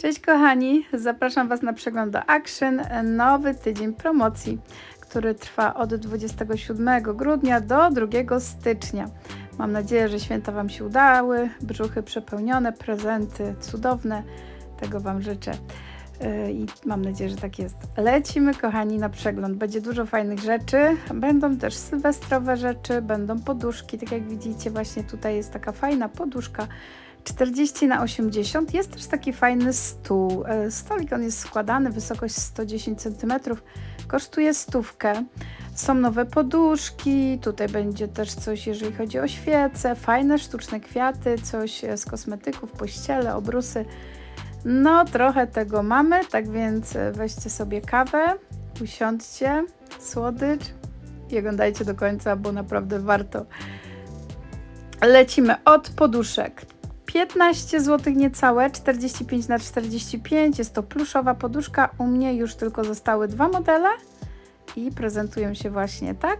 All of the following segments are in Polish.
Cześć kochani, zapraszam Was na przegląd do Action, nowy tydzień promocji, który trwa od 27 grudnia do 2 stycznia. Mam nadzieję, że święta Wam się udały, brzuchy przepełnione, prezenty cudowne, tego Wam życzę. Yy, I mam nadzieję, że tak jest. Lecimy, kochani, na przegląd. Będzie dużo fajnych rzeczy. Będą też sylwestrowe rzeczy, będą poduszki. Tak jak widzicie, właśnie tutaj jest taka fajna poduszka 40 na 80 jest też taki fajny stół. E, stolik on jest składany, wysokość 110 cm, kosztuje stówkę. Są nowe poduszki, tutaj będzie też coś, jeżeli chodzi o świece, fajne sztuczne kwiaty, coś z kosmetyków, pościele, obrusy. No, trochę tego mamy, tak więc weźcie sobie kawę, usiądźcie, słodycz i oglądajcie do końca, bo naprawdę warto. Lecimy od poduszek. 15 zł niecałe, 45 na 45 jest to pluszowa poduszka. U mnie już tylko zostały dwa modele i prezentują się właśnie tak.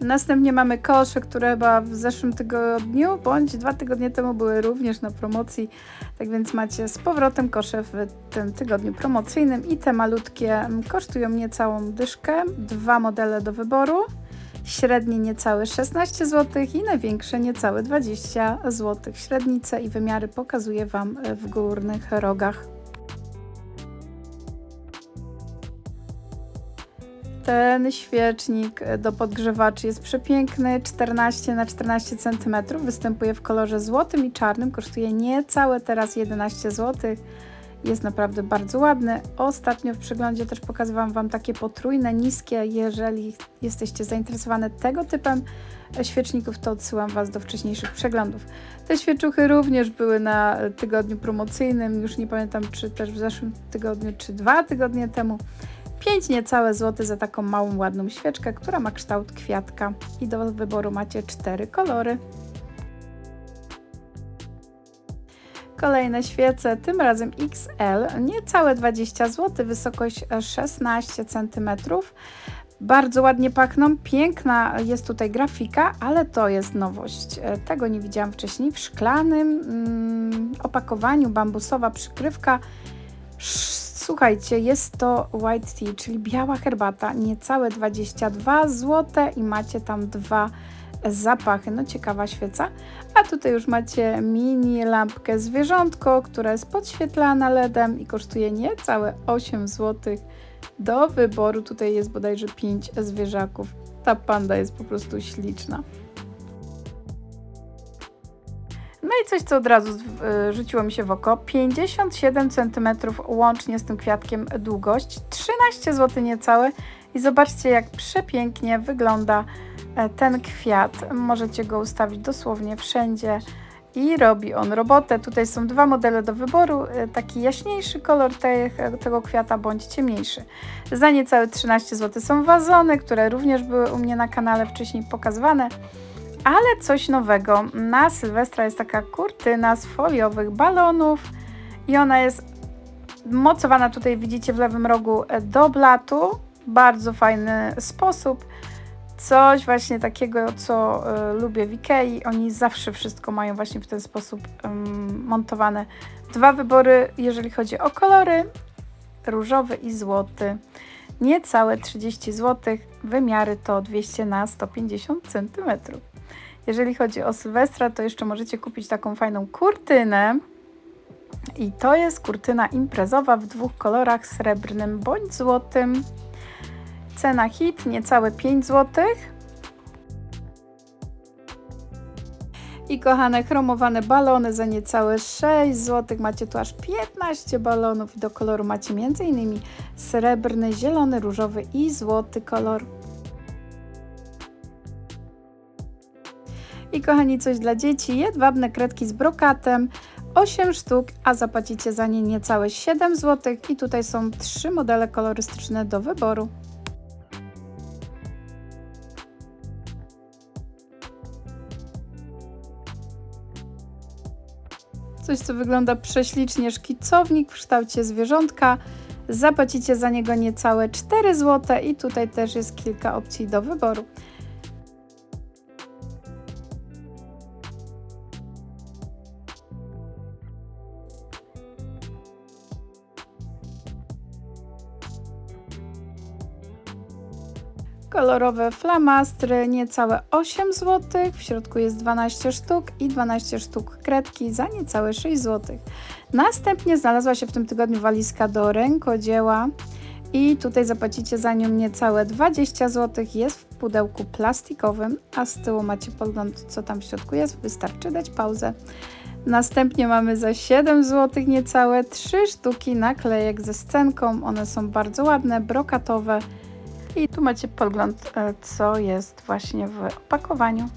Następnie mamy kosze, które chyba w zeszłym tygodniu bądź dwa tygodnie temu były również na promocji. Tak więc macie z powrotem kosze w tym tygodniu promocyjnym i te malutkie kosztują niecałą dyszkę. Dwa modele do wyboru. Średnie niecałe 16 zł i największe niecałe 20 zł. Średnice i wymiary pokazuję Wam w górnych rogach. Ten świecznik do podgrzewaczy jest przepiękny, 14 na 14 cm, występuje w kolorze złotym i czarnym, kosztuje niecałe teraz 11 zł. Jest naprawdę bardzo ładny. Ostatnio w przeglądzie też pokazywałam Wam takie potrójne, niskie. Jeżeli jesteście zainteresowane tego typem świeczników, to odsyłam Was do wcześniejszych przeglądów. Te świeczuchy również były na tygodniu promocyjnym, już nie pamiętam czy też w zeszłym tygodniu, czy dwa tygodnie temu. 5 niecałe złote za taką małą, ładną świeczkę, która ma kształt kwiatka i do wyboru macie cztery kolory. Kolejne świece, tym razem XL, niecałe 20 zł, wysokość 16 cm. Bardzo ładnie pachną, piękna jest tutaj grafika, ale to jest nowość. Tego nie widziałam wcześniej. W szklanym mm, opakowaniu bambusowa przykrywka Słuchajcie, jest to white tea, czyli biała herbata, niecałe 22 zł i macie tam dwa zapachy. No ciekawa świeca. A tutaj już macie mini lampkę zwierzątko, która jest podświetlana LEDem i kosztuje niecałe 8 zł. Do wyboru tutaj jest bodajże 5 zwierzaków. Ta panda jest po prostu śliczna. I coś, co od razu y, rzuciło mi się w oko. 57 cm łącznie z tym kwiatkiem długość, 13 zł niecałe. I zobaczcie, jak przepięknie wygląda e, ten kwiat. Możecie go ustawić dosłownie wszędzie i robi on robotę. Tutaj są dwa modele do wyboru, e, taki jaśniejszy kolor tego kwiata bądź ciemniejszy. Za niecałe 13 zł są wazony, które również były u mnie na kanale wcześniej pokazywane. Ale coś nowego. Na Sylwestra jest taka kurtyna z foliowych balonów i ona jest mocowana tutaj, widzicie w lewym rogu, do blatu. Bardzo fajny sposób. Coś właśnie takiego, co y, lubię w Ikei. Oni zawsze wszystko mają właśnie w ten sposób y, montowane. Dwa wybory, jeżeli chodzi o kolory. Różowy i złoty. Niecałe 30 zł. Wymiary to 200 na 150 cm. Jeżeli chodzi o Sylwestra, to jeszcze możecie kupić taką fajną kurtynę. I to jest kurtyna imprezowa w dwóch kolorach, srebrnym bądź złotym. Cena hit niecałe 5 zł. I kochane chromowane balony za niecałe 6 zł. Macie tu aż 15 balonów i do koloru macie m.in. srebrny, zielony, różowy i złoty kolor. I kochani, coś dla dzieci, jedwabne kredki z brokatem, 8 sztuk, a zapłacicie za nie niecałe 7 zł. I tutaj są trzy modele kolorystyczne do wyboru. Coś, co wygląda prześlicznie, szkicownik w kształcie zwierzątka. Zapłacicie za niego niecałe 4 zł i tutaj też jest kilka opcji do wyboru. Kolorowe flamastry, niecałe 8 zł, w środku jest 12 sztuk i 12 sztuk kredki za niecałe 6 zł. Następnie znalazła się w tym tygodniu walizka do rękodzieła i tutaj zapłacicie za nią niecałe 20 zł. Jest w pudełku plastikowym, a z tyłu macie podgląd co tam w środku jest, wystarczy dać pauzę. Następnie mamy za 7 zł niecałe 3 sztuki naklejek ze scenką. One są bardzo ładne, brokatowe. I tu macie podgląd, e, co jest właśnie w opakowaniu.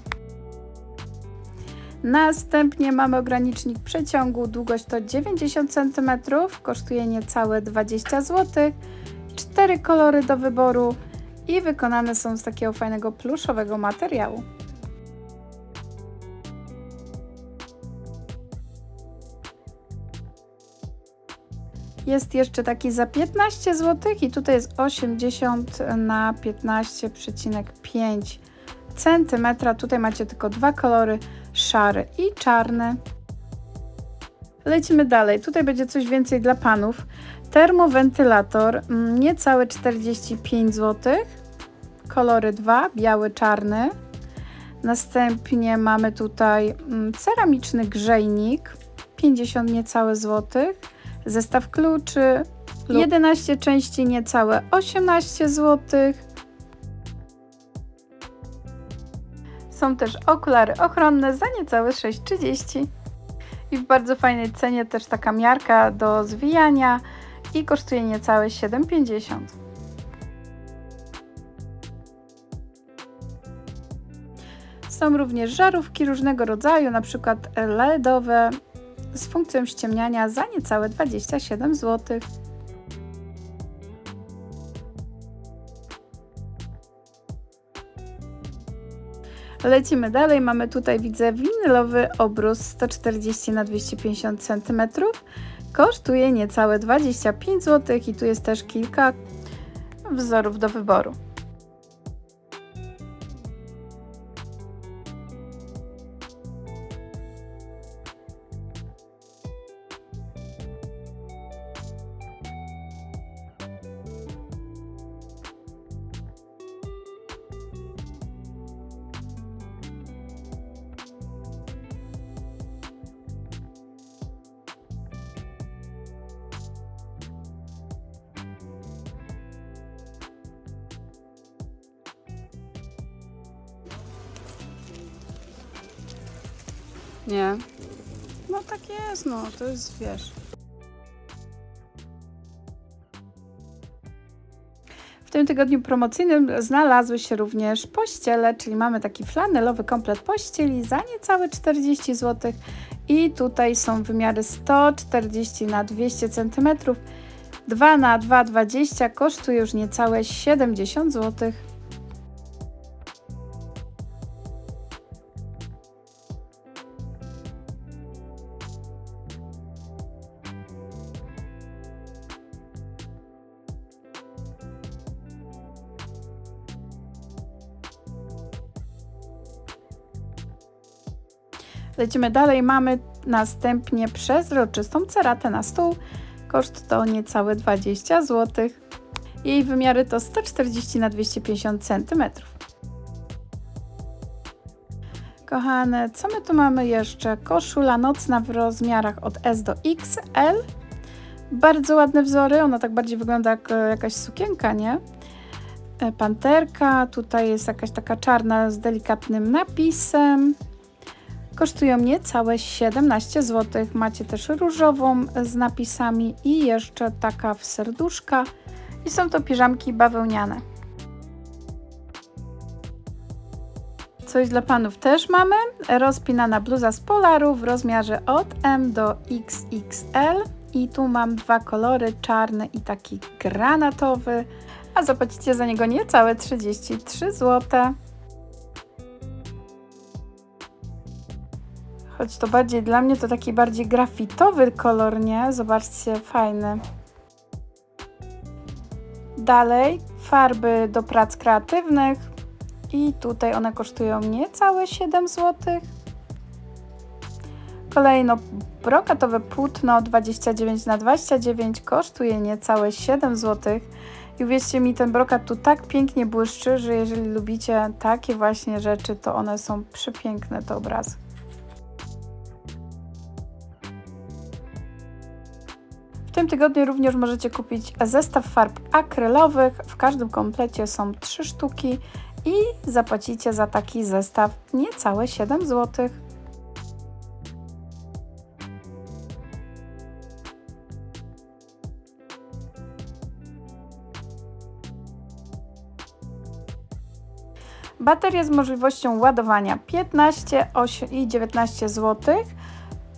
Następnie mamy ogranicznik przeciągu, długość to 90 cm, kosztuje niecałe 20 zł, cztery kolory do wyboru i wykonane są z takiego fajnego pluszowego materiału. Jest jeszcze taki za 15 zł i tutaj jest 80 na 15,5 cm. Tutaj macie tylko dwa kolory, szary i czarny. Lecimy dalej. Tutaj będzie coś więcej dla panów. Termowentylator, mm, niecałe 45 zł. Kolory dwa, biały, czarny. Następnie mamy tutaj mm, ceramiczny grzejnik, 50 niecałe złotych zestaw kluczy, 11 części niecałe 18 zł. Są też okulary ochronne za niecałe 6,30 i w bardzo fajnej cenie też taka miarka do zwijania i kosztuje niecałe 7,50. Są również żarówki różnego rodzaju, na przykład LEDowe, z funkcją ściemniania za niecałe 27 zł. Lecimy dalej. Mamy tutaj, widzę, winylowy obrus 140 na 250 cm. Kosztuje niecałe 25 zł i tu jest też kilka wzorów do wyboru. Nie. No tak jest, no to jest, wiesz. W tym tygodniu promocyjnym znalazły się również pościele, czyli mamy taki flanelowy komplet pościeli za niecałe 40 zł i tutaj są wymiary 140 na 200 cm. 2 na 2,20 kosztuje już niecałe 70 zł. Lecimy dalej. Mamy następnie przezroczystą ceratę na stół. Koszt to niecałe 20 zł. Jej wymiary to 140 na 250 cm. Kochane, co my tu mamy jeszcze? Koszula nocna w rozmiarach od S do XL. Bardzo ładne wzory, ona tak bardziej wygląda jak e, jakaś sukienka, nie? E, panterka, tutaj jest jakaś taka czarna z delikatnym napisem. Kosztują niecałe 17 zł. Macie też różową z napisami i jeszcze taka w serduszka. I są to piżamki bawełniane. Coś dla panów też mamy. Rozpinana bluza z Polaru w rozmiarze od M do XXL. I tu mam dwa kolory, czarny i taki granatowy. A zapłacicie za niego niecałe 33 zł. Choć to bardziej dla mnie to taki bardziej grafitowy kolor, nie? Zobaczcie, fajny. Dalej farby do prac kreatywnych i tutaj one kosztują niecałe 7 zł. Kolejno brokatowe płótno 29 na 29 kosztuje niecałe 7 zł. I uwierzcie mi, ten brokat tu tak pięknie błyszczy, że jeżeli lubicie takie właśnie rzeczy, to one są przepiękne, te obrazy. Tym tygodniu również możecie kupić zestaw farb akrylowych. W każdym komplecie są 3 sztuki i zapłacicie za taki zestaw niecałe 7 zł. Baterie z możliwością ładowania 15 8 i 19 zł,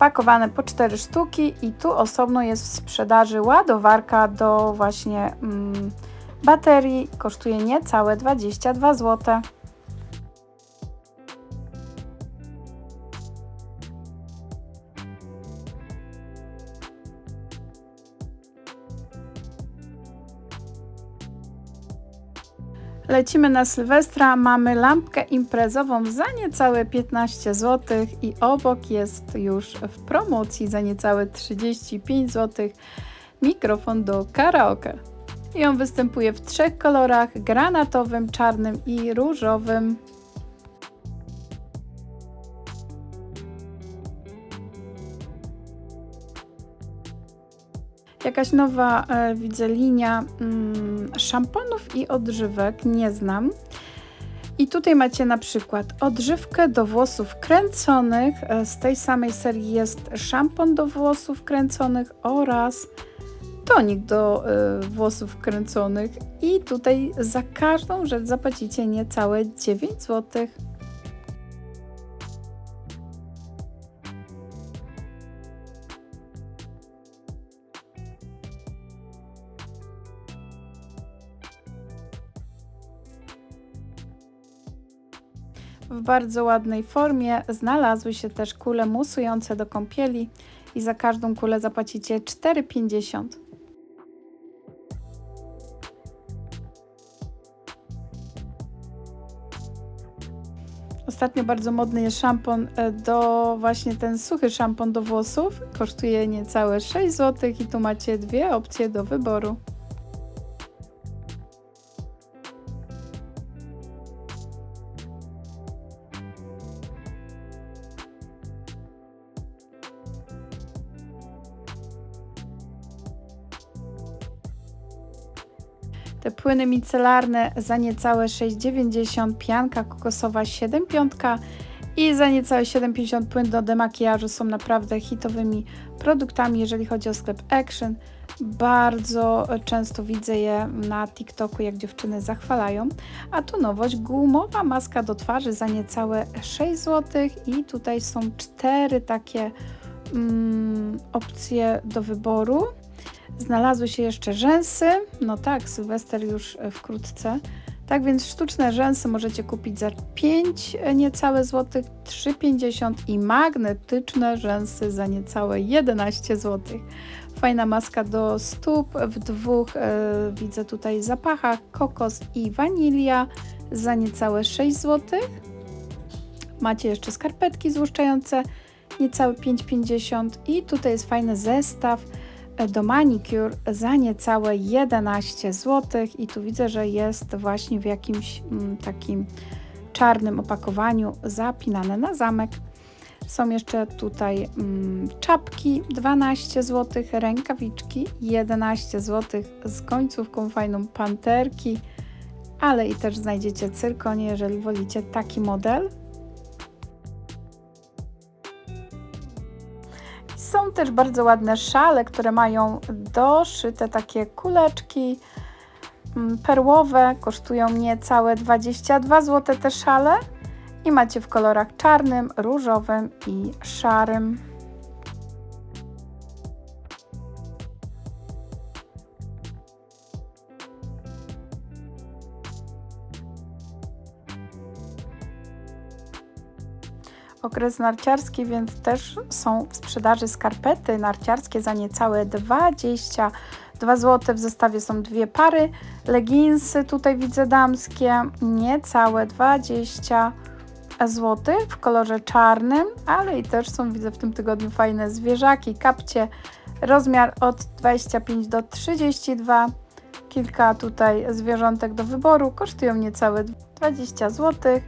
pakowane po 4 sztuki i tu osobno jest w sprzedaży ładowarka do właśnie mm, baterii, kosztuje niecałe 22 zł. Lecimy na Sylwestra, mamy lampkę imprezową za niecałe 15 zł i obok jest już w promocji za niecałe 35 zł mikrofon do karaoke. I on występuje w trzech kolorach: granatowym, czarnym i różowym. Jakaś nowa, e, widzę, linia mm, szamponów i odżywek, nie znam. I tutaj macie na przykład odżywkę do włosów kręconych. E, z tej samej serii jest szampon do włosów kręconych oraz tonik do y, włosów kręconych. I tutaj za każdą rzecz zapłacicie niecałe 9 zł. W bardzo ładnej formie znalazły się też kule musujące do kąpieli i za każdą kulę zapłacicie 4,50. Ostatnio bardzo modny jest szampon e, do właśnie ten suchy szampon do włosów. Kosztuje niecałe 6 zł i tu macie dwie opcje do wyboru. Płyny micelarne za niecałe 6,90, pianka kokosowa 7,5 i za niecałe 7,50 płyn do demakijażu są naprawdę hitowymi produktami, jeżeli chodzi o sklep Action. Bardzo często widzę je na TikToku, jak dziewczyny zachwalają. A tu nowość, gumowa maska do twarzy za niecałe 6 zł i tutaj są cztery takie mm, opcje do wyboru. Znalazły się jeszcze rzęsy. No tak, Sylwester już e, wkrótce. Tak więc sztuczne rzęsy możecie kupić za 5 e, niecałe złotych, 3,50 i magnetyczne rzęsy za niecałe 11 zł. Fajna maska do stóp w dwóch, e, widzę tutaj zapachach, kokos i wanilia za niecałe 6 zł. Macie jeszcze skarpetki złuszczające, niecałe 5,50 i tutaj jest fajny zestaw do manicure za niecałe 11 zł i tu widzę, że jest właśnie w jakimś mm, takim czarnym opakowaniu zapinane na zamek. Są jeszcze tutaj mm, czapki 12 zł, rękawiczki 11 zł z końcówką fajną panterki, ale i też znajdziecie cyrkonie, jeżeli wolicie taki model. Są też bardzo ładne szale, które mają doszyte takie kuleczki mm, perłowe. Kosztują niecałe 22 zł te szale. I macie w kolorach czarnym, różowym i szarym. Okres narciarski, więc też są w sprzedaży skarpety narciarskie za niecałe 20 2 zł. W zestawie są dwie pary. Leginsy tutaj widzę damskie, niecałe 20 zł w kolorze czarnym, ale i też są widzę w tym tygodniu fajne zwierzaki, kapcie. Rozmiar od 25 do 32. Kilka tutaj zwierzątek do wyboru. Kosztują niecałe 20 zł,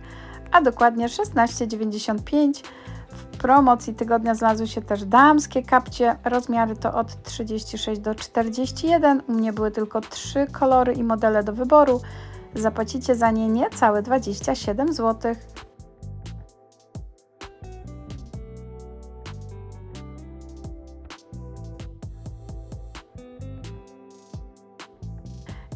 a dokładnie 16,95 w promocji tygodnia znalazły się też damskie kapcie. Rozmiary to od 36 do 41. U mnie były tylko trzy kolory i modele do wyboru. Zapłacicie za nie niecałe 27 zł.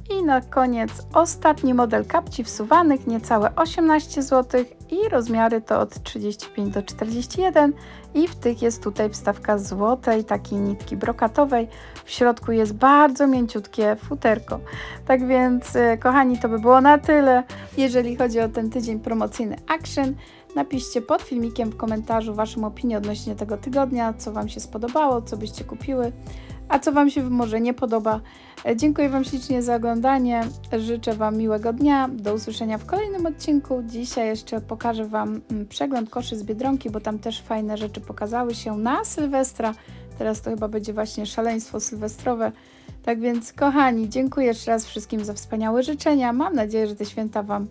I na koniec ostatni model kapci wsuwanych, niecałe 18 zł i rozmiary to od 35 do 41 i w tych jest tutaj wstawka złotej, takiej nitki brokatowej. W środku jest bardzo mięciutkie futerko. Tak więc, e, kochani, to by było na tyle. Jeżeli chodzi o ten tydzień promocyjny Action, napiszcie pod filmikiem w komentarzu Waszą opinię odnośnie tego tygodnia, co Wam się spodobało, co byście kupiły a co Wam się może nie podoba. E, Dziękuję Wam ślicznie za oglądanie. Życzę Wam miłego dnia. Do usłyszenia w kolejnym odcinku. Dzisiaj jeszcze pokażę Wam mm, przegląd koszy z Biedronki, bo tam też fajne rzeczy pokazały się na Sylwestra. Teraz to chyba będzie właśnie szaleństwo sylwestrowe. Tak więc, kochani, dziękuję jeszcze raz wszystkim za wspaniałe życzenia. Mam nadzieję, że te święta Wam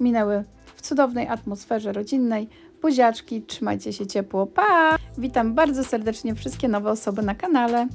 minęły w cudownej atmosferze rodzinnej. Buziaczki, trzymajcie się ciepło. Pa! Witam bardzo serdecznie wszystkie nowe osoby na kanale.